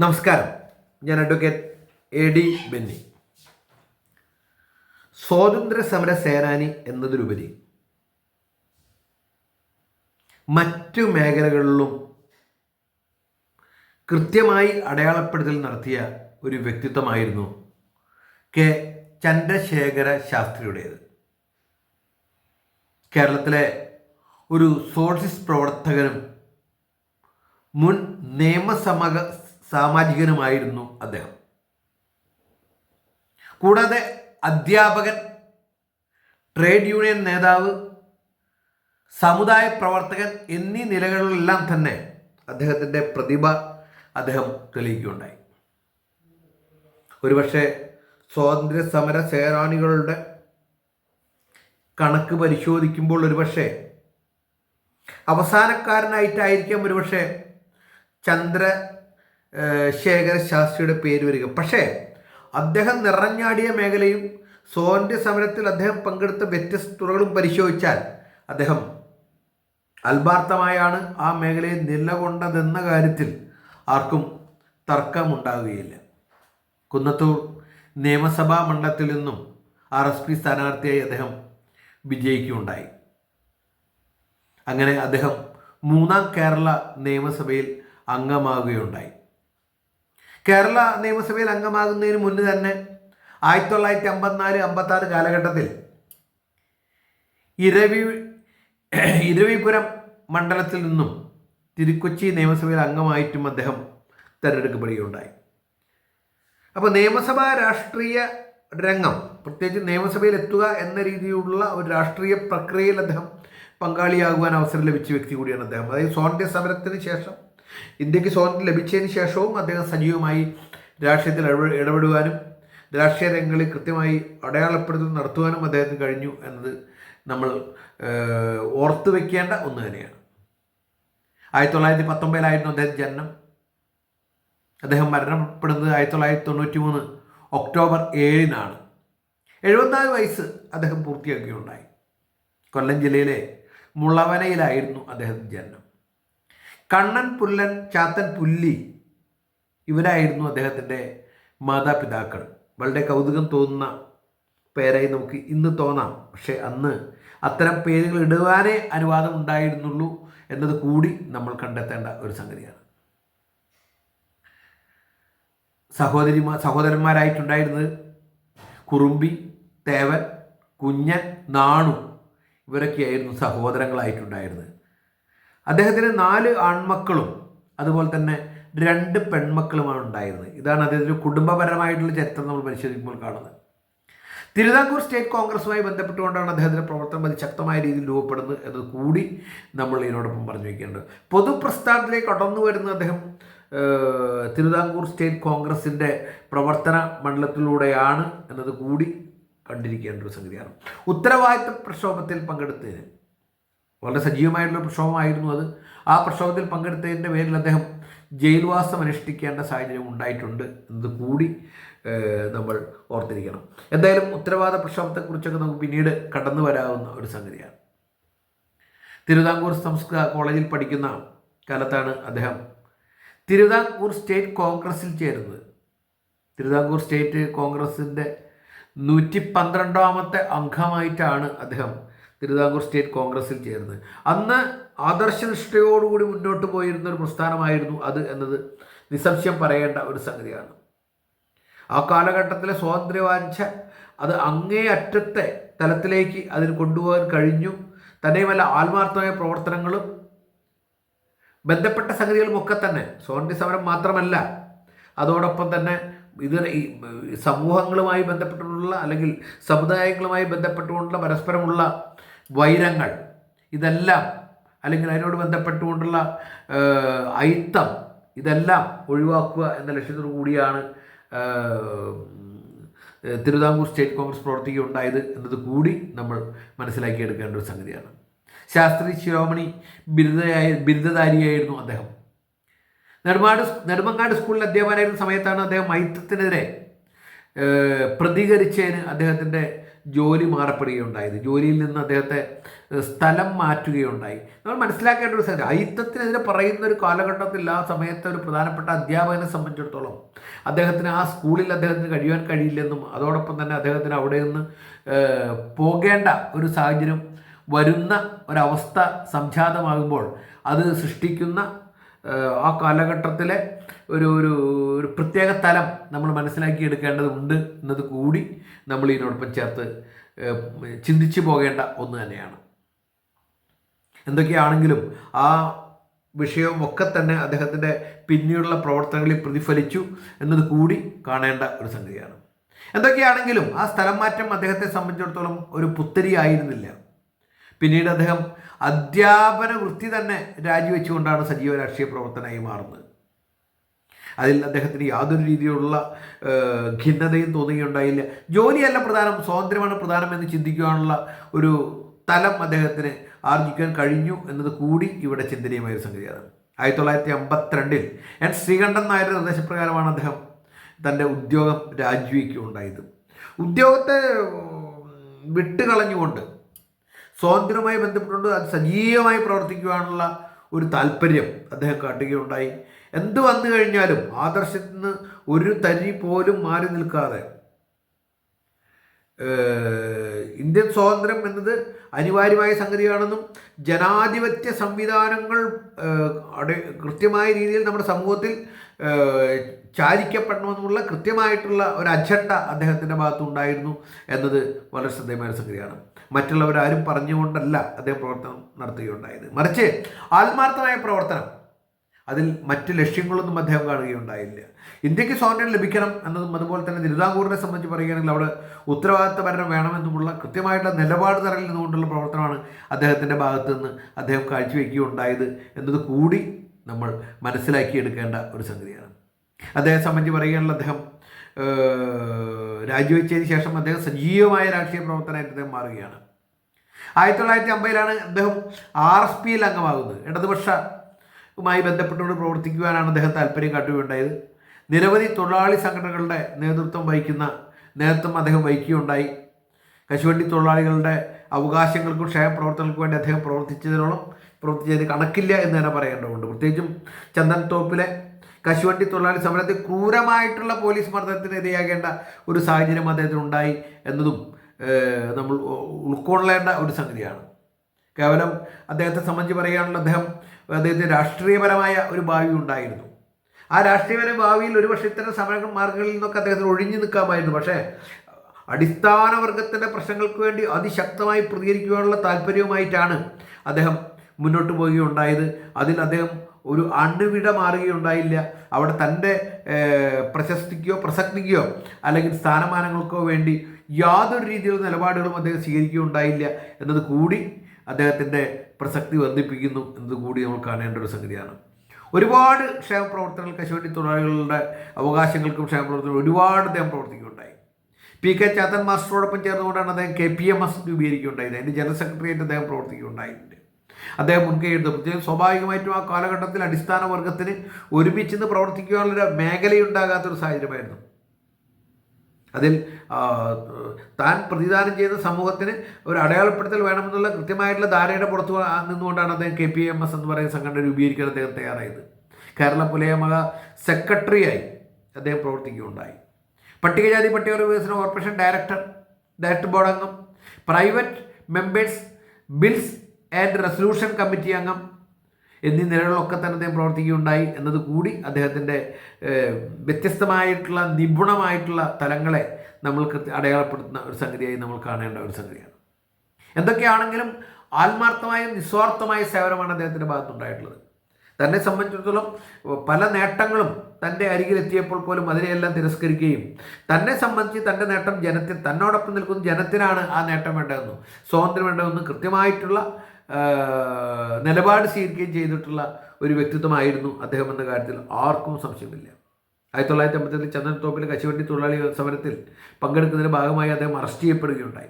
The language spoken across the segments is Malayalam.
നമസ്കാരം. ഞാൻ അഡ്വക്കേറ്റ് എ ഡി ബെന്നി. സ്വാതന്ത്ര്യ സമര സേനാനി എന്നതിലുപരി മറ്റു മേഖലകളിലും കൃത്യമായി അടയാളപ്പെടുത്തൽ നടത്തിയ ഒരു വ്യക്തിത്വമായിരുന്നു കെ ചന്ദ്രശേഖര ശാസ്ത്രിയുടേത്. കേരളത്തിലെ ഒരു സോഷ്യലിസ്റ്റ് പ്രവർത്തകനും മുൻ നിയമസമക സാമാജികനുമായിരുന്നു അദ്ദേഹം. കൂടാതെ അധ്യാപകൻ ട്രേഡ് യൂണിയൻ നേതാവ് സമുദായ പ്രവർത്തകൻ എന്നീ നിലകളിലെല്ലാം തന്നെ അദ്ദേഹത്തിന്റെ പ്രതിഭ അദ്ദേഹം തെളിയിക്കുകയുണ്ടായി. ഒരുപക്ഷെ സ്വാതന്ത്ര്യ സമര സേനാനികളുടെ കണക്ക് പരിശോധിക്കുമ്പോൾ ഒരുപക്ഷെ അവസാനക്കാരനായിട്ടായിരിക്കാം ഒരുപക്ഷെ ചന്ദ്ര ശേഖര ശാസ്ത്രിയുടെ പേര് വരിക. പക്ഷേ അദ്ദേഹം നിറഞ്ഞാടിയ മേഖലയും സ്വാതന്ത്ര്യ സമരത്തിൽ അദ്ദേഹം പങ്കെടുത്ത വ്യത്യസ്ത തുറകളും പരിശോധിച്ചാൽ അദ്ദേഹം അൽബാർത്ഥമായാണ് ആ മേഖലയിൽ നിലകൊണ്ടതെന്ന കാര്യത്തിൽ ആർക്കും തർക്കമുണ്ടാകുകയില്ല. കുന്നത്തൂർ നിയമസഭാ മണ്ഡലത്തിൽ നിന്നും ആർ എസ് പി സ്ഥാനാർത്ഥിയായി അദ്ദേഹം വിജയിക്കുകയുണ്ടായി. അങ്ങനെ അദ്ദേഹം മൂന്നാം കേരള നിയമസഭയിൽ അംഗമാകുകയുണ്ടായി. കേരള നിയമസഭയിൽ അംഗമാകുന്നതിന് മുന്നേ തന്നെ ആയിരത്തി തൊള്ളായിരത്തി അമ്പത്തിനാല് അമ്പത്താറ് കാലഘട്ടത്തിൽ ഇരവി ഇരവിപുരം മണ്ഡലത്തിൽ നിന്നും തിരുക്കൊച്ചി നിയമസഭയിൽ അംഗമായിട്ടും അദ്ദേഹം തിരഞ്ഞെടുക്കപ്പെടുകയുണ്ടായി. അപ്പോൾ നിയമസഭാ രാഷ്ട്രീയ രംഗം പ്രത്യേകിച്ച് നിയമസഭയിൽ എത്തുക എന്ന രീതിയിലുള്ള ഒരു രാഷ്ട്രീയ പ്രക്രിയയിൽ അദ്ദേഹം പങ്കാളിയാകുവാൻ അവസരം ലഭിച്ച വ്യക്തി കൂടിയാണ് അദ്ദേഹം. അതായത് സ്വാതന്ത്ര്യ സമരത്തിന് ശേഷം ഇന്ത്യയ്ക്ക് സ്വാതന്ത്ര്യം ലഭിച്ചതിന് ശേഷവും അദ്ദേഹം സജീവമായി രാഷ്ട്രീയത്തിൽ ഇടപെടുവാനും രാഷ്ട്രീയ രംഗങ്ങളിൽ കൃത്യമായി അടയാളപ്പെടുത്തൽ നടത്തുവാനും അദ്ദേഹത്തിന് കഴിഞ്ഞു എന്നത് നമ്മൾ ഓർത്തു വെക്കേണ്ട ഒന്ന് തന്നെയാണ്. ആയിരത്തി തൊള്ളായിരത്തി പത്തൊമ്പതിലായിരുന്നു അദ്ദേഹം ജനനം. അദ്ദേഹം മരണപ്പെടുന്നത് ആയിരത്തി തൊള്ളായിരത്തി തൊണ്ണൂറ്റി മൂന്ന് ഒക്ടോബർ ഏഴിനാണ്. എഴുപത്തിനാല് വയസ്സ് അദ്ദേഹം പൂർത്തിയാക്കുകയുണ്ടായി. കൊല്ലം ജില്ലയിലെ മുളവനയിലായിരുന്നു അദ്ദേഹത്തിന്റെ ജനനം. കണ്ണൻ പുല്ലൻ ചാത്തൻ പുല്ലി ഇവരായിരുന്നു അദ്ദേഹത്തിന്റെ മാതാപിതാക്കൾ. വളരെ കൗതുകം തോന്നുന്ന പേരായി നമുക്ക് ഇന്ന് തോന്നാം. പക്ഷേ അന്ന് അത്തരം പേരുകൾ ഇടുവാനേ അനുവാദം ഉണ്ടായിരുന്നുള്ളൂ എന്നത് കൂടി നമ്മൾ കണ്ടെത്തേണ്ട ഒരു സംഗതിയാണ്. സഹോദരിമാർ സഹോദരന്മാരായിട്ടുണ്ടായിരുന്നത് കുറുമ്പി തേവൻ കുഞ്ഞൻ നാണു ഇവരൊക്കെയായിരുന്നു സഹോദരങ്ങളായിട്ടുണ്ടായിരുന്നത്. അദ്ദേഹത്തിന് നാല് ആൺമക്കളും അതുപോലെ തന്നെ രണ്ട് പെൺമക്കളുമാണ് ഉണ്ടായിരുന്നത്. ഇതാണ് അദ്ദേഹത്തിന്റെ കുടുംബപരമായിട്ടുള്ള ചരിത്രം നമ്മൾ പരിശോധിക്കുമ്പോൾ കാണുന്നത്. തിരുവിതാംകൂർ സ്റ്റേറ്റ് കോൺഗ്രസുമായി ബന്ധപ്പെട്ടുകൊണ്ടാണ് അദ്ദേഹത്തിന്റെ പ്രവർത്തനം അത് ശക്തമായ രീതിയിൽ രൂപപ്പെടുന്നത് എന്നത് കൂടി നമ്മൾ ഇതിനോടൊപ്പം പറഞ്ഞു വയ്ക്കേണ്ടത്. പൊതുപ്രസ്ഥാനത്തിലേക്ക് കടന്നു വരുന്ന അദ്ദേഹം തിരുവിതാംകൂർ സ്റ്റേറ്റ് കോൺഗ്രസിന്റെ പ്രവർത്തന മണ്ഡലത്തിലൂടെയാണ് എന്നത് കൂടി കണ്ടിരിക്കേണ്ട ഒരു സംഗതിയാണ്. ഉത്തരവാദിത്വ പ്രക്ഷോഭത്തിൽ പങ്കെടുത്തതിന് വളരെ സജീവമായിട്ടുള്ള പ്രക്ഷോഭമായിരുന്നു അത്. ആ പ്രക്ഷോഭത്തിൽ പങ്കെടുത്തതിന്റെ പേരിൽ അദ്ദേഹം ജയിൽവാസം അനുഷ്ഠിക്കേണ്ട സാഹചര്യം ഉണ്ടായിട്ടുണ്ട് എന്നത് കൂടി നമ്മൾ ഓർത്തിരിക്കണം. എന്തായാലും ഉത്തരവാദ പ്രക്ഷോഭത്തെക്കുറിച്ചൊക്കെ നമുക്ക് പിന്നീട് കടന്നു വരാവുന്ന ഒരു സംഗതിയാണ്. തിരുവിതാംകൂർ സംസ്കൃത കോളേജിൽ പഠിക്കുന്ന കാലത്താണ് അദ്ദേഹം തിരുവിതാംകൂർ സ്റ്റേറ്റ് കോൺഗ്രസിൽ ചേരുന്നത്. തിരുവിതാംകൂർ സ്റ്റേറ്റ് കോൺഗ്രസിന്റെ നൂറ്റി പന്ത്രണ്ടാമത്തെ അംഗമായിട്ടാണ് അദ്ദേഹം തിരുവിതാംകൂർ സ്റ്റേറ്റ് കോൺഗ്രസിൽ ചേർന്ന്. അന്ന് ആദർശനിഷ്ഠയോടുകൂടി മുന്നോട്ട് പോയിരുന്ന ഒരു പ്രസ്ഥാനമായിരുന്നു അത് എന്നത് നിസംശയം പറയേണ്ട ഒരു സംഗതിയാണ്. ആ കാലഘട്ടത്തിലെ സ്വാതന്ത്ര്യവാഞ്ച അത് അങ്ങേ അറ്റത്തെ തലത്തിലേക്ക് അതിന് കൊണ്ടുപോകാൻ കഴിഞ്ഞു. തന്നെയുമല്ല ആത്മാർത്ഥമായ പ്രവർത്തനങ്ങളും ബന്ധപ്പെട്ട സംഗതികളുമൊക്കെ തന്നെ സ്വാതന്ത്ര്യ സമരം മാത്രമല്ല അതോടൊപ്പം തന്നെ ഇത് സമൂഹങ്ങളുമായി ബന്ധപ്പെട്ടുള്ള അല്ലെങ്കിൽ സമുദായങ്ങളുമായി ബന്ധപ്പെട്ടുകൊണ്ടുള്ള പരസ്പരമുള്ള വൈരങ്ങൾ. ഇതെല്ലാം അല്ലെങ്കിൽ അതിനോട് ബന്ധപ്പെട്ടുകൊണ്ടുള്ള ഐത്തം ഇതെല്ലാം ഒഴിവാക്കുക എന്ന ലക്ഷ്യത്തോടു കൂടിയാണ് തിരുവിതാംകൂർ സ്റ്റേറ്റ് കോൺഗ്രസ് പ്രവർത്തിക്കുകയുണ്ടായത് എന്നത് കൂടി നമ്മൾ മനസ്സിലാക്കിയെടുക്കേണ്ട ഒരു സംഗതിയാണ്. ശാസ്ത്രി ശിരോമണി ബിരുദയായ ബിരുദധാരിയായിരുന്നു അദ്ദേഹം. നെടുമാട് നെടുമങ്ങാട് സ്കൂളിൽ അധ്യാപകനായിരുന്ന സമയത്താണ് അദ്ദേഹം ഐത്തത്തിനെതിരെ പ്രതികരിച്ചതിന് അദ്ദേഹത്തിന്റെ ജോലി മാറപ്പെടുകയുണ്ടായത്. ജോലിയിൽ നിന്ന് അദ്ദേഹത്തെ സ്ഥലം മാറ്റുകയുണ്ടായി. നമ്മൾ മനസ്സിലാക്കേണ്ട ഒരു സംഗതി അയിത്തത്തിനെതിരെ പറയുന്ന ഒരു കാലഘട്ടത്തിൽ ആ സമയത്ത് ഒരു പ്രധാനപ്പെട്ട അധ്യാപകനെ സംബന്ധിച്ചിടത്തോളം അദ്ദേഹത്തിന് ആ സ്കൂളിൽ അദ്ദേഹത്തിന് കഴിയാൻ കഴിയില്ലെന്നും അതോടൊപ്പം തന്നെ അദ്ദേഹത്തിന് അവിടെ നിന്ന് പോകേണ്ട ഒരു സാഹചര്യം വരുന്ന ഒരവസ്ഥ സംജാതമാകുമ്പോൾ അത് സൃഷ്ടിക്കുന്ന ആ കാലഘട്ടത്തിലെ ഒരു ഒരു ഒരു പ്രത്യേക തലം നമ്മൾ മനസ്സിലാക്കി എടുക്കേണ്ടതുണ്ട് എന്നത് കൂടി നമ്മൾ ഇതിനോടൊപ്പം ചേർത്ത് ചിന്തിച്ചു പോകേണ്ട ഒന്ന് തന്നെയാണ്. എന്തൊക്കെയാണെങ്കിലും ആ വിഷയവും ഒക്കെ തന്നെ അദ്ദേഹത്തിന്റെ പിന്നീടുള്ള പ്രവർത്തനങ്ങളിൽ പ്രതിഫലിച്ചു എന്നത് കൂടി കാണേണ്ട ഒരു സംഗതിയാണ്. എന്തൊക്കെയാണെങ്കിലും ആ സ്ഥലം മാറ്റം അദ്ദേഹത്തെ സംബന്ധിച്ചിടത്തോളം ഒരു പുത്തരി ആയിരുന്നില്ല പിന്നീട് അദ്ദേഹം അധ്യാപന വൃത്തി തന്നെ രാജിവെച്ചുകൊണ്ടാണ് സജീവ രാഷ്ട്രീയ പ്രവർത്തനമായി മാറുന്നത്. അതിൽ അദ്ദേഹത്തിന് യാതൊരു രീതിയിലുള്ള ഖിന്നതയും തോന്നുകയുണ്ടായില്ല ജോലിയല്ല പ്രധാനം സ്വാതന്ത്ര്യമാണ് പ്രധാനം എന്ന് ചിന്തിക്കുവാനുള്ള ഒരു തലം അദ്ദേഹത്തിന് ആർജിക്കാൻ കഴിഞ്ഞു എന്നത് കൂടി ഇവിടെ ചിന്തനീയമായ ഒരു സംഗതിയാണ്. ആയിരത്തി തൊള്ളായിരത്തി അമ്പത്തിരണ്ടിൽ എൻ. ശ്രീകണ്ഠൻ നായരുടെ നിർദ്ദേശപ്രകാരമാണ് അദ്ദേഹം തന്റെ ഉദ്യോഗം രാജിവെക്കുകയുണ്ടായത്. ഉദ്യോഗത്തെ വിട്ടുകളഞ്ഞുകൊണ്ട് സ്വാതന്ത്ര്യവുമായി ബന്ധപ്പെട്ടുകൊണ്ട് അത് സജീവമായി പ്രവർത്തിക്കുവാനുള്ള ഒരു താല്പര്യം അദ്ദേഹം കാട്ടുകയുണ്ടായി. എന്ത് വന്നു കഴിഞ്ഞാലും ആദർശത്തിൽ നിന്ന് ഒരു തരി പോലും മാറി നിൽക്കാതെ ഇന്ത്യൻ സ്വാതന്ത്ര്യം എന്നത് അനിവാര്യമായ സംഗതിയാണെന്നും ജനാധിപത്യ സംവിധാനങ്ങൾ കൃത്യമായ രീതിയിൽ നമ്മുടെ സമൂഹത്തിൽ ചാരിക്കപ്പെടണമെന്നുള്ള കൃത്യമായിട്ടുള്ള ഒരു അജണ്ട അദ്ദേഹത്തിന്റെ ഭാഗത്തുണ്ടായിരുന്നു എന്നത് വളരെ ശ്രദ്ധേയമായ സംഗതിയാണ്. മറ്റുള്ളവരാരും പറഞ്ഞുകൊണ്ടല്ല അദ്ദേഹം പ്രവർത്തനം നടത്തുകയുണ്ടായത്. മറിച്ച് ആത്മാർത്ഥമായ പ്രവർത്തനം. അതിൽ മറ്റ് ലക്ഷ്യങ്ങളൊന്നും അദ്ദേഹം കാണുകയുണ്ടായില്ല. ഇന്ത്യയ്ക്ക് സ്വാതന്ത്ര്യം ലഭിക്കണം എന്നതും അതുപോലെ തന്നെ തിരുവിതാംകൂറിനെ സംബന്ധിച്ച് പറയുകയാണെങ്കിൽ അവിടെ ഉത്തരവാദിത്ത ഭരണം വേണമെന്നുമുള്ള കൃത്യമായിട്ടുള്ള നിലപാട് തറയിൽ നിന്നുകൊണ്ടുള്ള പ്രവർത്തനമാണ് അദ്ദേഹത്തിന്റെ ഭാഗത്തുനിന്ന് അദ്ദേഹം കാഴ്ചവെക്കുകയുണ്ടായത് എന്നത് കൂടി നമ്മൾ മനസ്സിലാക്കിയെടുക്കേണ്ട ഒരു സംഗതിയാണ്. അദ്ദേഹം സംബന്ധിച്ച് പറയുകയാണെങ്കിൽ അദ്ദേഹം രാജിവെച്ചതിന് ശേഷം അദ്ദേഹം സജീവമായ രാഷ്ട്രീയ പ്രവർത്തനമായിട്ട് അദ്ദേഹം മാറുകയാണ്. ആയിരത്തി തൊള്ളായിരത്തി അമ്പതിലാണ് അദ്ദേഹം ആർ എസ് പിയിൽ അംഗമാകുന്നത്. ഇടതുപക്ഷവുമായി ബന്ധപ്പെട്ടുകൊണ്ട് പ്രവർത്തിക്കുവാനാണ് അദ്ദേഹം താല്പര്യം കാട്ടുകയുണ്ടായത്. നിരവധി തൊഴിലാളി സംഘടനകളുടെ നേതൃത്വം വഹിക്കുന്ന നേതൃത്വം അദ്ദേഹം വഹിക്കുകയുണ്ടായി. കശുവണ്ടി തൊഴിലാളികളുടെ അവകാശങ്ങൾക്കും ക്ഷേമപ്രവർത്തനങ്ങൾക്കും വേണ്ടി അദ്ദേഹം പ്രവർത്തിച്ചതിനോളം പ്രവർത്തിച്ചതിന് കണക്കില്ല എന്ന് തന്നെ പറയേണ്ടതുണ്ട്. പ്രത്യേകിച്ചും ചന്ദൻ തോപ്പിലെ കശുവണ്ടി തൊഴിലാളി സമരത്തിൽ ക്രൂരമായിട്ടുള്ള പോലീസ് മർദ്ദനത്തിന് ഇരയാകേണ്ട ഒരു സാഹചര്യം അദ്ദേഹത്തിന് ഉണ്ടായി എന്നതും നമ്മൾ ഉൾക്കൊള്ളേണ്ട ഒരു സംഗതിയാണ്. കേവലം അദ്ദേഹത്തെ സംബന്ധിച്ച് പറയുകയാണെങ്കിൽ അദ്ദേഹം അദ്ദേഹത്തിന് രാഷ്ട്രീയപരമായ ഒരു ഭാവി ഉണ്ടായിരുന്നു. ആ രാഷ്ട്രീയപര ഭാവിയിൽ ഒരുപക്ഷെ ഇത്തരം സമര മാർഗങ്ങളിൽ നിന്നൊക്കെ അദ്ദേഹത്തിന് ഒഴിഞ്ഞു നിൽക്കാമായിരുന്നു. പക്ഷേ അടിസ്ഥാന വർഗത്തിന്റെ പ്രശ്നങ്ങൾക്ക് വേണ്ടി അതിശക്തമായി പ്രതികരിക്കുവാനുള്ള താല്പര്യവുമായിട്ടാണ് അദ്ദേഹം മുന്നോട്ട് പോവുകയുണ്ടായത്. അതിൽ അദ്ദേഹം ഒരു അണുവിട മാറുകയുണ്ടായില്ല. അവിടെ തന്റെ പ്രശസ്തിക്കോ പ്രസക്തിക്കോ അല്ലെങ്കിൽ സ്ഥാനമാനങ്ങൾക്കോ വേണ്ടി യാതൊരു രീതിയിലുള്ള നിലപാടുകളും അദ്ദേഹം സ്വീകരിക്കുകയുണ്ടായില്ല എന്നത് കൂടി അദ്ദേഹത്തിന്റെ പ്രസക്തി വർദ്ധിപ്പിക്കുന്നു എന്നത് കൂടി നമ്മൾ കാണേണ്ട ഒരു സംഗതിയാണ്. ഒരുപാട് ക്ഷേമപ്രവർത്തനങ്ങൾ കശുവണ്ടി തൊഴിലാളികളുടെ അവകാശങ്ങൾക്കും ക്ഷേമപ്രവർത്തനം ഒരുപാട് അദ്ദേഹം പ്രവർത്തിക്കുകയുണ്ടായി. പി കെ ചാത്തൻ മാസ്റ്ററോടൊപ്പം ചേർന്നുകൊണ്ടാണ് അദ്ദേഹം കെ പി എം എസ് രൂപീകരിക്കുകയുണ്ടായത്. അതിന്റെ ജനറൽ സെക്രട്ടറിയായിട്ട് അദ്ദേഹം പ്രവർത്തിക്കുകയുണ്ടായിട്ടുണ്ട്. അദ്ദേഹം മുൻകൈ എടുത്തു. സ്വാഭാവികമായിട്ടും ആ കാലഘട്ടത്തിൽ അടിസ്ഥാന വർഗത്തിന് ഒരുമിച്ച് നിന്ന് പ്രവർത്തിക്കുവാനുള്ളൊരു മേഖലയുണ്ടാകാത്തൊരു സാഹചര്യമായിരുന്നു. അതിൽ താൻ പ്രതിദാനം ചെയ്ത സമൂഹത്തിന് ഒരു അടയാളപ്പെടുത്തൽ വേണമെന്നുള്ള കൃത്യമായിട്ടുള്ള ധാരയുടെ പുറത്തു നിന്നുകൊണ്ടാണ് അദ്ദേഹം കെ പി എം എസ് എന്ന് പറയുന്ന സംഘടന രൂപീകരിക്കാൻ അദ്ദേഹം തയ്യാറായത്. കേരള പുലയമക സെക്രട്ടറിയായി അദ്ദേഹം പ്രവർത്തിക്കുകയുണ്ടായി. പട്ടികജാതി പട്ടികവർഗ വികസന കോർപ്പറേഷൻ ഡയറക്ടർ ഡയറക്ടർ ബോർഡ് അംഗം private members bills and resolution committee അംഗം എന്നീ നിലകളിലൊക്കെ തന്നെ അദ്ദേഹം പ്രവർത്തിക്കുകയുണ്ടായി എന്നത് കൂടി അദ്ദേഹത്തിന്റെ വ്യത്യസ്തമായിട്ടുള്ള നിപുണമായിട്ടുള്ള തലങ്ങളെ നമ്മൾക്ക് അടയാളപ്പെടുത്തുന്ന ഒരു സംഗതിയായി നമ്മൾ കാണേണ്ട ഒരു സംഗതിയാണ്. എന്തൊക്കെയാണെങ്കിലും ആത്മാർത്ഥമായും നിസ്വാർത്ഥമായ സേവനമാണ് അദ്ദേഹത്തിന്റെ ഭാഗത്തുണ്ടായിട്ടുള്ളത് തന്നെ സംബന്ധിച്ചിടത്തോളം പല നേട്ടങ്ങളും തന്റെ അരികിലെത്തിയപ്പോൾ പോലും അതിനെയെല്ലാം തിരസ്കരിക്കുകയും തന്നെ സംബന്ധിച്ച് തന്റെ നേട്ടം ജനത്തിൽ തന്നോടൊപ്പം നിൽക്കുന്ന ജനത്തിനാണ് ആ നേട്ടം വേണ്ടതെന്നും സ്വാതന്ത്ര്യം വേണ്ടതെന്നും കൃത്യമായിട്ടുള്ള നിലപാട് സ്വീകരിക്കുകയും ചെയ്തിട്ടുള്ള ഒരു വ്യക്തിത്വമായിരുന്നു അദ്ദേഹം എന്ന കാര്യത്തിൽ ആർക്കും സംശയമില്ല. ആയിരത്തി തൊള്ളായിരത്തി അമ്പത്തി ചന്ദനത്തോപ്പിലെ കശുവണ്ടി തൊഴിലാളി സമരത്തിൽ പങ്കെടുക്കുന്നതിന്റെ ഭാഗമായി അദ്ദേഹം അറസ്റ്റ് ചെയ്യപ്പെടുകയുണ്ടായി.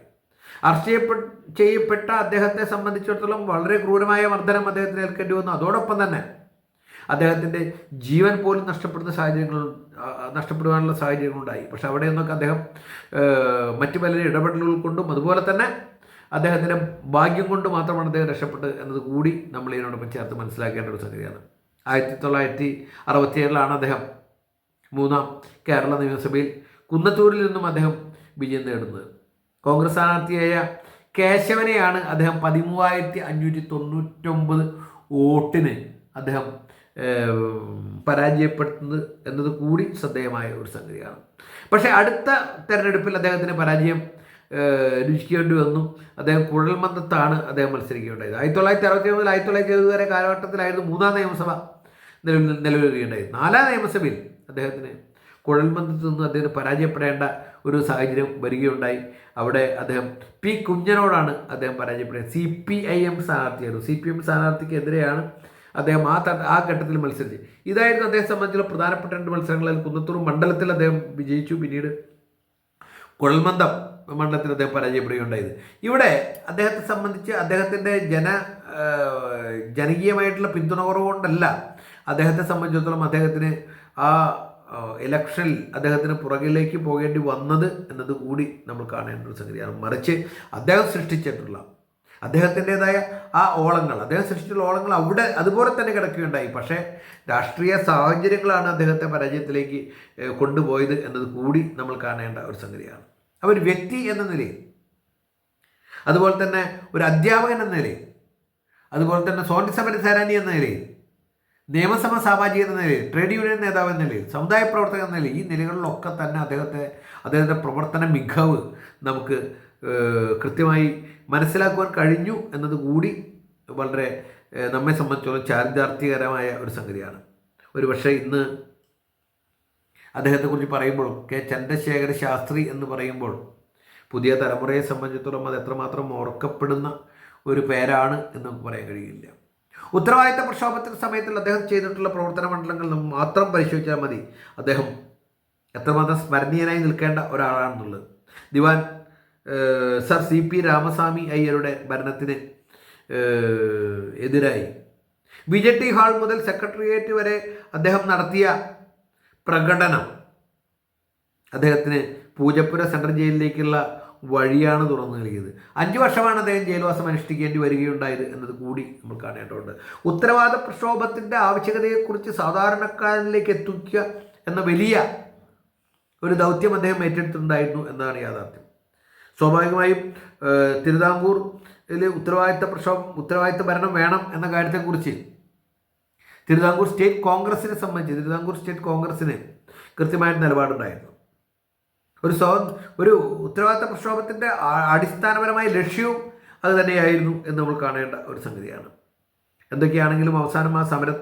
അറസ്റ്റ് ചെയ്യപ്പെ ചെയ്യപ്പെട്ട അദ്ദേഹത്തെ സംബന്ധിച്ചിടത്തോളം വളരെ ക്രൂരമായ മർദ്ദനം അദ്ദേഹത്തിന് ഏൽക്കേണ്ടി വന്നു. അതോടൊപ്പം തന്നെ അദ്ദേഹത്തിന്റെ ജീവൻ പോലും നഷ്ടപ്പെടുന്ന സാഹചര്യങ്ങൾ നഷ്ടപ്പെടുവാനുള്ള സാഹചര്യങ്ങളുണ്ടായി. പക്ഷെ അവിടെ നിന്നൊക്കെ അദ്ദേഹം മറ്റു പല ഇടപെടലുകൾ കൊണ്ടും അതുപോലെ തന്നെ അദ്ദേഹത്തിന്റെ ഭാഗ്യം കൊണ്ട് മാത്രമാണ് അദ്ദേഹം രക്ഷപ്പെട്ടത് എന്നത് കൂടി നമ്മൾ ഇതിനോടൊപ്പം ചേർത്ത് മനസ്സിലാക്കേണ്ട ഒരു സംഗതിയാണ്. ആയിരത്തി തൊള്ളായിരത്തി അറുപത്തിയേഴിലാണ് അദ്ദേഹം മൂന്നാം കേരള നിയമസഭയിൽ കുന്നത്തൂരിൽ നിന്നും അദ്ദേഹം വിജയം നേടുന്നത്. കോൺഗ്രസ് സ്ഥാനാർത്ഥിയായ കേശവനെയാണ് അദ്ദേഹം പതിമൂവായിരത്തി അഞ്ഞൂറ്റി തൊണ്ണൂറ്റൊമ്പത് വോട്ടിന് അദ്ദേഹം പരാജയപ്പെടുത്തുന്നത് എന്നത് കൂടി ശ്രദ്ധേയമായ ഒരു സംഗതിയാണ്. പക്ഷേ അടുത്ത തെരഞ്ഞെടുപ്പിൽ അദ്ദേഹത്തിന് പരാജയം രുചിക്കേണ്ടി വന്നു. അദ്ദേഹം കുഴൽമന്ദത്താണ് അദ്ദേഹം മത്സരിക്കുകയുണ്ടായത്. ആയിരത്തി തൊള്ളായിരത്തി അറുപത്തി മുതൽ ആയിരത്തി തൊള്ളായിരത്തി എഴുപത് വരെ കാലഘട്ടത്തിലായിരുന്നു മൂന്നാം നിയമസഭ നിലവിൽ നിലവിലുകയുണ്ടായി നാലാം നിയമസഭയിൽ അദ്ദേഹത്തിന് കുഴൽമന്ദത്ത് നിന്ന് അദ്ദേഹത്തിന് പരാജയപ്പെടേണ്ട ഒരു സാഹചര്യം വരികയുണ്ടായി. അവിടെ അദ്ദേഹം പി കുഞ്ഞനോടാണ് അദ്ദേഹം പരാജയപ്പെടുന്നത്. സി പി ഐ എം സ്ഥാനാർത്ഥിയായിരുന്നു. സി പി എം സ്ഥാനാർത്ഥിക്കെതിരെയാണ് അദ്ദേഹം ആ ആ ഘട്ടത്തിൽ മത്സരിച്ചത്. ഇതായിരുന്നു അദ്ദേഹം സംബന്ധിച്ചുള്ള പ്രധാനപ്പെട്ട രണ്ട് മത്സരങ്ങളിൽ കുന്നത്തൂർ മണ്ഡലത്തിൽ അദ്ദേഹം വിജയിച്ചു. പിന്നീട് കുഴൽമന്ദം മണ്ഡലത്തിൽ അദ്ദേഹം പരാജയപ്പെടുകയുണ്ടായത്. ഇവിടെ അദ്ദേഹത്തെ സംബന്ധിച്ച് അദ്ദേഹത്തിന്റെ ജന ജനകീയമായിട്ടുള്ള പിന്തുണ കുറവുകൊണ്ടല്ല അദ്ദേഹത്തെ സംബന്ധിച്ചിടത്തോളം അദ്ദേഹത്തിന് ആ ഇലക്ഷനിൽ അദ്ദേഹത്തിന് പുറകിലേക്ക് പോകേണ്ടി വന്നത് എന്നത് കൂടി നമ്മൾ കാണേണ്ട ഒരു സംഗതിയാണ്. മറിച്ച് അദ്ദേഹം സൃഷ്ടിച്ചിട്ടുള്ള അദ്ദേഹത്തിന്റെതായ ആ ഓളങ്ങൾ അദ്ദേഹം സൃഷ്ടിച്ചുള്ള ഓളങ്ങൾ അവിടെ അതുപോലെ തന്നെ കിടക്കുകയുണ്ടായി. പക്ഷേ രാഷ്ട്രീയ സാഹചര്യങ്ങളാണ് അദ്ദേഹത്തെ പരാജയത്തിലേക്ക് കൊണ്ടുപോയത് എന്നത് കൂടി നമ്മൾ കാണേണ്ട ഒരു സംഗതിയാണ്. അവർ വ്യക്തി എന്ന നിലയിൽ. അതുപോലെ തന്നെ ഒരു അധ്യാപകൻ എന്ന നിലയിൽ. അതുപോലെ തന്നെ സ്വാതന്ത്ര്യ സമര സേനാനി എന്ന നിലയിൽ. നിയമസഭ സാമാജിക എന്ന നിലയിൽ. ട്രേഡ് യൂണിയൻ നേതാവ് എന്ന നിലയിൽ. സമുദായ പ്രവർത്തകൻ എന്ന നിലയിൽ. ഈ നിലകളിലൊക്കെ തന്നെ അദ്ദേഹത്തെ അദ്ദേഹത്തിന്റെ പ്രവർത്തന മികവ് നമുക്ക് കൃത്യമായി മനസ്സിലാക്കുവാൻ കഴിഞ്ഞു എന്നതുകൂടി വളരെ നമ്മെ സംബന്ധിച്ചോളം ചാരിതാർത്ഥ്യകരമായ ഒരു സംഗതിയാണ്. ഒരു പക്ഷേ ഇന്ന് അദ്ദേഹത്തെക്കുറിച്ച് പറയുമ്പോൾ കെ ചന്ദ്രശേഖര ശാസ്ത്രി എന്ന് പറയുമ്പോൾ പുതിയ തലമുറയെ സംബന്ധിച്ചിടത്തോളം അത് എത്രമാത്രം ഓർക്കപ്പെടുന്ന ഒരു പേരാണ് എന്ന് നമുക്ക് പറയാൻ കഴിയില്ല. ഉത്തരവാദിത്ത പ്രക്ഷോഭത്തിന്റെ സമയത്തിൽ അദ്ദേഹം ചെയ്തിട്ടുള്ള പ്രവർത്തന മണ്ഡലങ്ങൾ മാത്രം പരിശോധിച്ചാൽ മതി. അദ്ദേഹം എത്രമാത്രം സ്മരണീയനായി നിൽക്കേണ്ട ഒരാളാണെന്നുള്ളത്. ദിവാൻ സർ സി പി രാമസ്വാമി അയ്യരുടെ ഭരണത്തിന് എതിരായി. ബി ജെ ടി ഹാൾ മുതൽ സെക്രട്ടേറിയറ്റ് വരെ അദ്ദേഹം നടത്തിയ പ്രകടനം. അദ്ദേഹത്തിന് പൂജപ്പുര സെൻട്രൽ ജയിലിലേക്കുള്ള വഴിയാണ് തുറന്നു നൽകിയത്. അഞ്ചു വർഷമാണ് അദ്ദേഹം ജയിൽവാസം അനുഷ്ഠിക്കേണ്ടി വരികയുണ്ടായത് എന്നത് കൂടി നമ്മൾ കാണേണ്ടതുണ്ട്. ഉത്തരവാദ പ്രക്ഷോഭത്തിന്റെ ആവശ്യകതയെക്കുറിച്ച് സാധാരണക്കാരിലേക്ക് എത്തിക്കുക എന്ന വലിയ ഒരു ദൗത്യം അദ്ദേഹം ഏറ്റെടുത്തിട്ടുണ്ടായിരുന്നു എന്നാണ് യാഥാർത്ഥ്യം. സ്വാഭാവികമായും തിരുവിതാംകൂറിൽ ഉത്തരവാദിത്ത പ്രക്ഷോഭം ഉത്തരവാദിത്ത ഭരണം വേണം എന്ന കാര്യത്തെക്കുറിച്ച് തിരുവിതാംകൂർ സ്റ്റേറ്റ് കോൺഗ്രസിനെ സംബന്ധിച്ച് തിരുവിതാംകൂർ സ്റ്റേറ്റ് കോൺഗ്രസിന് കൃത്യമായ നിലപാടുണ്ടായിരുന്നു. ഒരു സ്വ ഒരു ഉത്തരവാദിത്ത പ്രക്ഷോഭത്തിന്റെ അടിസ്ഥാനപരമായ ലക്ഷ്യവും അത് തന്നെയായിരുന്നു എന്ന് നമ്മൾ കാണേണ്ട ഒരു സംഗതിയാണ്. എന്തൊക്കെയാണെങ്കിലും അവസാനം ആ സമരം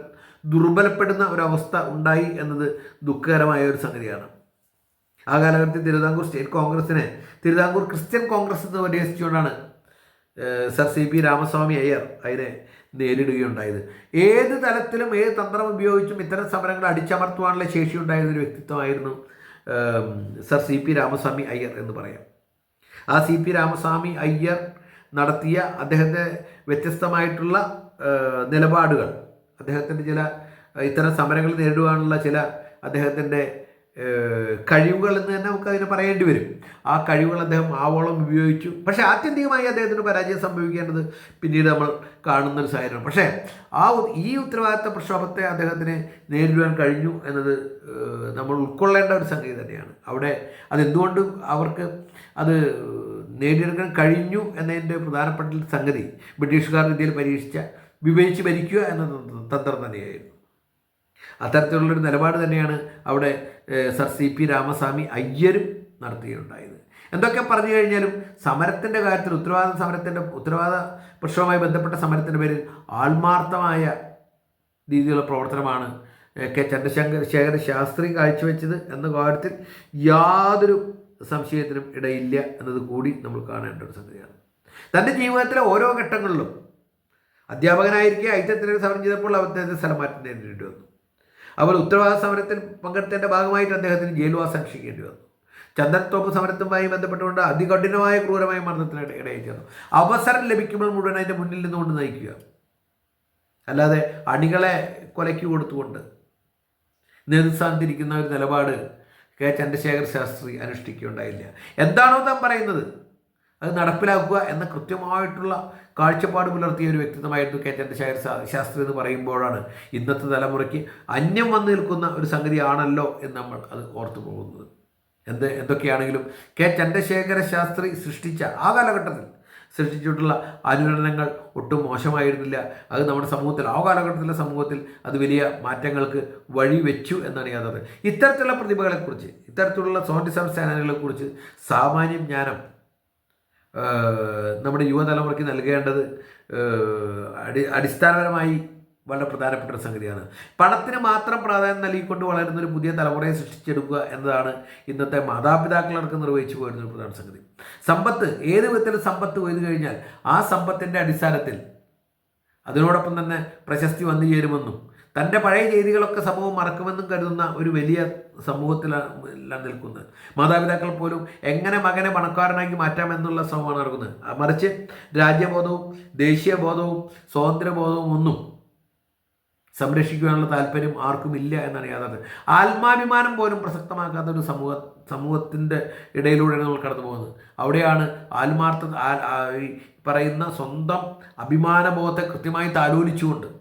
ദുർബലപ്പെടുന്ന ഒരവസ്ഥ ഉണ്ടായി എന്നത് ദുഃഖകരമായ ഒരു സംഗതിയാണ്. ആ കാലഘട്ടത്തിൽ തിരുവിതാംകൂർ സ്റ്റേറ്റ് കോൺഗ്രസിനെ തിരുവിതാംകൂർ ക്രിസ്ത്യൻ കോൺഗ്രസ് എന്ന് പരിഹസിച്ചുകൊണ്ടാണ് sir C P Ramaswamy Iyer അതിനെ നേരിടുകയുണ്ടായത്. ഏത് തലത്തിലും ഏത് തന്ത്രം ഉപയോഗിച്ചും ഇത്തരം സമരങ്ങൾ അടിച്ചമർത്തുവാനുള്ള ശേഷി ഉണ്ടായിരുന്ന ഒരു വ്യക്തിത്വമായിരുന്നു sir C P Ramaswamy Iyer എന്ന് പറയാം. ആ സി പി രാമസ്വാമി അയ്യർ നടത്തിയ അദ്ദേഹത്തെ വ്യത്യസ്തമായിട്ടുള്ള നിലപാടുകൾ അദ്ദേഹത്തിന്റെ ചില ഇത്തരം സമരങ്ങൾ നേരിടുവാനുള്ള ചില അദ്ദേഹത്തിന്റെ കഴിവുകൾ എന്ന് തന്നെ നമുക്ക് അതിനെ പറയേണ്ടി വരും. ആ കഴിവുകൾ അദ്ദേഹം ആവോളം ഉപയോഗിച്ചു. പക്ഷേ ആത്യന്തികമായി അദ്ദേഹത്തിന് പരാജയം സംഭവിക്കേണ്ടത് പിന്നീട് നമ്മൾ കാണുന്ന ഒരു സാഹചര്യം പക്ഷേ ആ ഈ ഉത്തരവാദിത്ത പ്രക്ഷോഭത്തെ അദ്ദേഹത്തിന് നേരിടുവാൻ കഴിഞ്ഞു എന്നത് നമ്മൾ ഉൾക്കൊള്ളേണ്ട ഒരു സംഗതി തന്നെയാണ്. അവിടെ അതെന്തുകൊണ്ട് അവർക്ക് അത് നേടിയെടുക്കാൻ കഴിഞ്ഞു എന്നതിന്റെ പ്രധാനപ്പെട്ട സംഗതി ബ്രിട്ടീഷുകാർ ഇന്ത്യയിൽ പരീക്ഷിച്ച വിവേചിച്ച് ഭരിക്കുക എന്ന തന്ത്രം- തന്നെയായിരുന്നു. അത്തരത്തിലുള്ളൊരു നിലപാട് തന്നെയാണ് അവിടെ സർ സി പി രാമസ്വാമി അയ്യരും നടത്തുകയുണ്ടായത് എന്തൊക്കെ പറഞ്ഞു കഴിഞ്ഞാലും സമരത്തിന്റെ കാര്യത്തിൽ ഉത്തരവാദ സമരത്തിന്റെ ഉത്തരവാദ പ്രശ്നവുമായി ബന്ധപ്പെട്ട സമരത്തിന്റെ പേരിൽ ആത്മാർത്ഥമായ രീതിയിലുള്ള പ്രവർത്തനമാണ് കെ ചന്ദ്രശേഖർ ശേഖര ശാസ്ത്രി കാഴ്ചവെച്ചത് എന്ന കാര്യത്തിൽ യാതൊരു സംശയത്തിനും ഇടയില്ല എന്നത് കൂടി നമ്മൾ കാണേണ്ട ഒരു സംഗതിയാണ്. തന്റെ ജീവിതത്തിലെ ഓരോ ഘട്ടങ്ങളിലും അധ്യാപകനായിരിക്കെ ഐറ്റത്തിനൊരു സമരം ചെയ്തപ്പോൾ അദ്ദേഹത്തിന് സ്ഥലമാറ്റം നേരിടേണ്ടി വന്നു. അവർ ഉത്തരവാദ സമരത്തിൽ പങ്കെടുത്തതിന്റെ ഭാഗമായിട്ട് അദ്ദേഹത്തിന് ജയിൽവാസം രക്ഷിക്കേണ്ടി വന്നു. ചന്ദനത്തോപ്പ് സമരത്തുമായി ബന്ധപ്പെട്ടുകൊണ്ട് അതികഠിനമായ ക്രൂരമായ മർദ്ദത്തിന് ഇടയിൽ ചേർന്നു അവസരം ലഭിക്കുമ്പോൾ മുഴുവൻ അതിന്റെ മുന്നിൽ നിന്നുകൊണ്ട് നയിക്കുക. അല്ലാതെ അണികളെ കൊലയ്ക്ക് കൊടുത്തുകൊണ്ട് നേതൃസ്ഥാനത്തിരിക്കുന്ന ഒരു നിലപാട് കെ. ചന്ദ്രശേഖർ ശാസ്ത്രി അനുഷ്ഠിക്കുകയുണ്ടായില്ല. എന്താണോ താൻ പറയുന്നത്? അത് നടപ്പിലാക്കുക എന്ന കൃത്യമായിട്ടുള്ള കാഴ്ചപ്പാട് പുലർത്തിയ ഒരു വ്യക്തിത്വമായിരുന്നു കെ. ചന്ദ്രശേഖർ ശാസ്ത്രി എന്ന് പറയുമ്പോഴാണ് ഇന്നത്തെ തലമുറയ്ക്ക് അന്യം വന്നു നിൽക്കുന്ന ഒരു സംഗതിയാണല്ലോ എന്ന് നമ്മൾ അത് ഓർത്തു പോകുന്നത്. എന്ത് എന്തൊക്കെയാണെങ്കിലും കെ. ചന്ദ്രശേഖര ശാസ്ത്രി സൃഷ്ടിച്ച ആ കാലഘട്ടത്തിൽ സൃഷ്ടിച്ചിട്ടുള്ള അനുരണനങ്ങൾ ഒട്ടും മോശമായിരുന്നില്ല. അത് നമ്മുടെ സമൂഹത്തിൽ ആ കാലഘട്ടത്തിലെ സമൂഹത്തിൽ അത് വലിയ മാറ്റങ്ങൾക്ക് വഴിവെച്ചു എന്നാണ് യാഥാർത്ഥ്യം. ഇത്തരത്തിലുള്ള പ്രതിഭകളെക്കുറിച്ച് ഇത്തരത്തിലുള്ള സോണ്ടിസം ചാനലുകളെക്കുറിച്ച് സാമാന്യം ജ്ഞാനം നമ്മുടെ യുവതലമുറയ്ക്ക് നൽകേണ്ടത് അടി അടിസ്ഥാനപരമായി വളരെ പ്രധാനപ്പെട്ട ഒരു സംഗതിയാണ്. പണത്തിന് മാത്രം പ്രാധാന്യം നൽകിക്കൊണ്ട് വളരുന്ന ഒരു പുതിയ തലമുറയെ സൃഷ്ടിച്ചെടുക്കുക എന്നതാണ് ഇന്നത്തെ മാതാപിതാക്കളടക്കം നിർവഹിച്ചു പോരുന്ന ഒരു പ്രധാന സംഗതി. സമ്പത്ത് ഏത് വിധത്തിൽ സമ്പത്ത് പോയി കഴിഞ്ഞാൽ ആ സമ്പത്തിന്റെ അടിസ്ഥാനത്തിൽ അതിനോടൊപ്പം തന്നെ പ്രശസ്തി വന്നു ചേരുമെന്നും തന്റെ പഴയ ചെയ്തികളൊക്കെ സമൂഹം മറക്കുമെന്നും കരുതുന്ന ഒരു വലിയ സമൂഹത്തിലാണ് നിൽക്കുന്നത്. മാതാപിതാക്കൾ പോലും എങ്ങനെ മകനെ പണക്കാരനാക്കി മാറ്റാമെന്നുള്ള ശ്രമമാണ് നടക്കുന്നത്. മറിച്ച് രാജ്യബോധവും ദേശീയബോധവും സ്വാതന്ത്ര്യബോധവും ഒന്നും സംരക്ഷിക്കുവാനുള്ള താല്പര്യം ആർക്കും ഇല്ല എന്നാണ് യാഥാർത്ഥ്യം. ആത്മാഭിമാനം പോലും പ്രസക്തമാക്കാത്ത ഒരു സമൂഹ സമൂഹത്തിന്റെ ഇടയിലൂടെയാണ് നമ്മൾ കടന്നു പോകുന്നത്. അവിടെയാണ് ആത്മാർത്ഥ പറയുന്ന സ്വന്തം അഭിമാനബോധത്തെ കൃത്യമായി താലോലിച്ചുകൊണ്ട്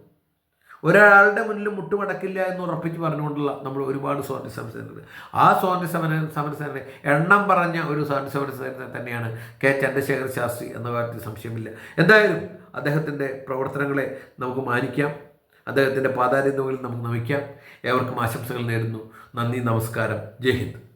ഒരാളുടെ മുന്നിൽ മുട്ടുമടക്കില്ല എന്ന് ഉറപ്പിച്ച് പറഞ്ഞുകൊണ്ടുള്ള നമ്മൾ ഒരുപാട് സ്വാതന്ത്ര്യ സമരസേനകൾ ആ സ്വാതന്ത്ര്യ സമര സമരസേനയുടെ എണ്ണം പറഞ്ഞ ഒരു സ്വാതന്ത്ര്യ സമരസേന തന്നെയാണ് കെ ചന്ദ്രശേഖർ ശാസ്ത്രി എന്ന കാര്യത്തിൽ സംശയമില്ല. എന്തായാലും അദ്ദേഹത്തിന്റെ പ്രവർത്തനങ്ങളെ നമുക്ക് മാനിക്കാം. അദ്ദേഹത്തിന്റെ പാതാരിത്വങ്ങളിൽ നമുക്ക് നമിക്കാം. ഏവർക്കും ആശംസകൾ നേരുന്നു. നന്ദി നമസ്കാരം. ജയ് ഹിന്ദ്.